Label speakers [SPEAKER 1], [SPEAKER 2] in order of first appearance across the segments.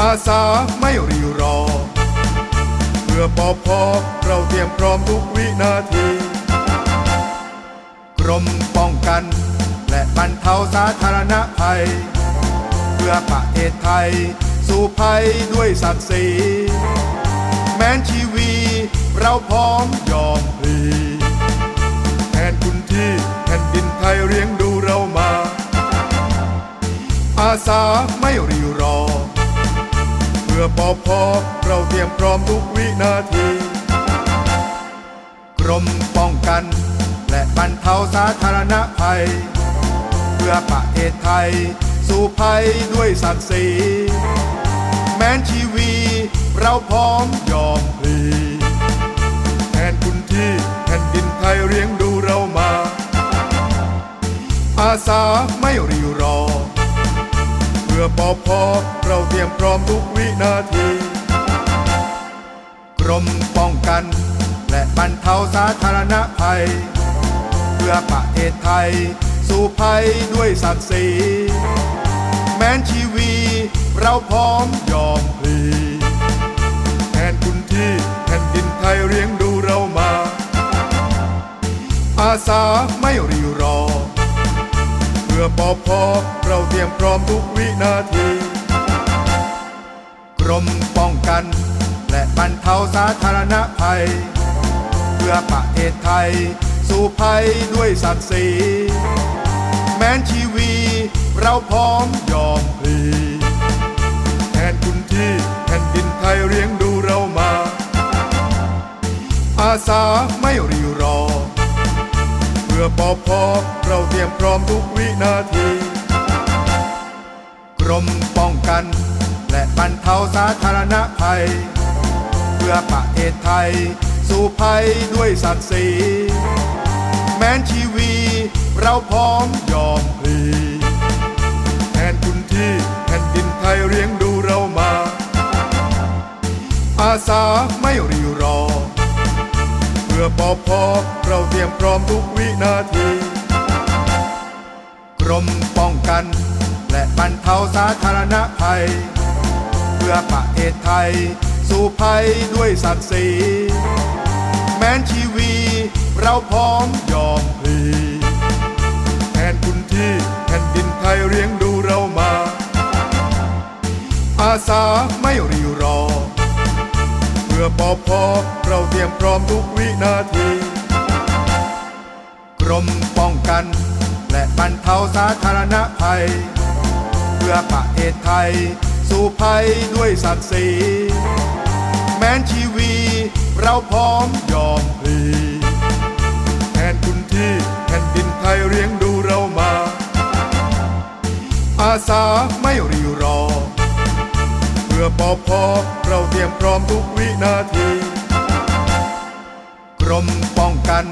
[SPEAKER 1] อาสาไม่รีรอ เพื่อปอพอเราเตรียมพร้อมทุกวินาที กรมป้องกัน และบรรเทาสาธารณภัย เพื่อประเทศไทย สู่ภัยด้วยศักดิ์ศรีแม้นชีวีเราพร้อมยอมพลีแทนคุณที่แผ่นดินไทยเลี้ยงดูเรามา อาสาไม่รีรอ พื่อปอพอเราเตรียมพร้อมทุกวินาที กรมป้องกัน และบรรเทาสาธารณภัย เพื่อประเทศไทย สู่ภัยด้วยศักดิ์ศรีแม้นชีวีเราพร้อมยอมพลีแทนคุณที่แผ่นดินไทยเลี้ยงดูเรามา อาสาไม่รีรอเพื่อ ปอพอเราเตรียมพร้อมทุกวินาที กรมป้องกัน และบรรเทาสาธารณภัย เพื่อประเทศไทย สู่ภัยด้วยศักดิ์ศรีแม้นชีวีเราพร้อมยอมพลีแทนคุณที่แผ่นดินไทยเลี้ยงดูเรามา อาสาไม่รีรอ พื่อปอพอเราเตรียมพร้อมทุกวินาที กรมป้องกัน และบรรเทาสาธารณภัย เพื่อประเทศไทย สู่ภัยด้วยศักดิ์ศรีแม้นชีวีเราพร้อมยอมพลีแทนคุณที่แผ่นดินไทยเลี้ยงดูเรามา อาสา พื่อปอพอเราเตรียมพร้อมทุกวินาที กรมป้องกัน และบรรเทาสาธารณภัย เพื่อประเทศไทย สู่ภัยด้วยศักดิ์ศรีแม้นชีวี เราพร้อมยอมพลี อปอพอเราเตรียมพร้อมทุกวินาที กรมป้องกัน และบรรเทาสาธารณภัย เพื่อประเทศไทย สู่ภัยด้วยศักดิ์ศรีแม้นชีวีเราพร้อมยอมพลีแทนคุณที่แผ่นดินไทยเลี้ยงดูเรามา อาสาไม่รีรอเพื่อ ปอพอเราเตรียมพร้อมทุกวินาที กรมป้องกัน และบรรเทาสาธารณภัย เพื่อประเทศไทย สู่ภัยด้วยศักดิ์ศรีแม้นชีวีเราพร้อมยอมพลีแทนคุณที่แผ่นดินไทยเลี้ยงดูเรามา อาสาไม่รีรอเพื่อ ปอพอเราเตรียมพร้อมทุกวินาที กรมป้องกัน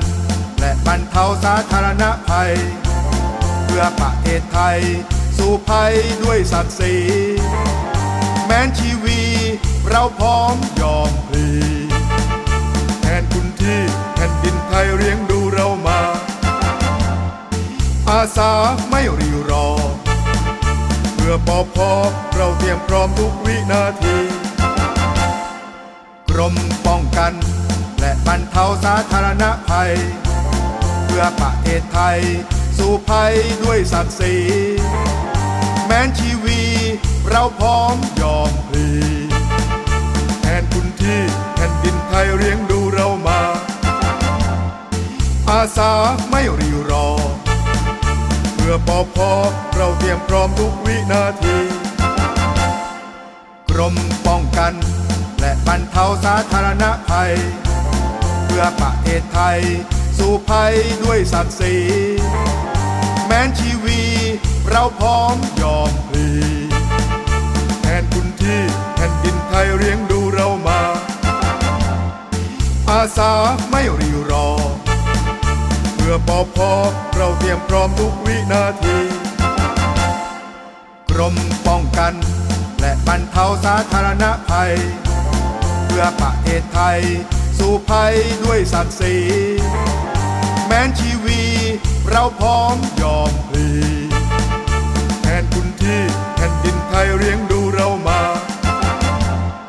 [SPEAKER 1] และบรรเทาสาธารณภัย เพื่อประเทศไทย สู่ภัยด้วยศักดิ์ศรีแม้นชีวีเราพร้อมยอมพลีแทนคุณที่แผ่นดินไทยเลี้ยงดูเรามา อาสาไม่รีรอเพื่อ ปอพอเราเตรียมพร้อมทุกวินาที กรมป้องกัน และบรรเทาสาธารณภัย เพื่อประเทศไทย สู่ภัยด้วยศักดิ์ศรีแม้นชีวีเราพร้อมยอมพลีแทนคุณที่แผ่นดินไทยเลี้ยงดูเรามา อาสาไม่รีรอเพื่อ ปอพอเราเตรียมพร้อมทุกวินาที กรมป้องกัน และบรรเทาสาธารณภัย เพื่อประเทศไทย สู่ภัยด้วยศักดิ์ศรีแม้นชีวีเราพร้อมยอมพลีแทนคุณที่แผ่นดินไทยเลี้ยงดูเรามา อาสาไม่รีรอ พื่อปอพอเราเตรียมพร้อมทุกวินาที กรมป้องกัน และบรรเทาสาธารณภัย เพื่อประเทศไทย สู่ภัยด้วยศักดิ์ศรีแม้นชีวีเราพร้อมยอมพลีแทนคุณที่แผ่นดินไทยเลี้ยงดู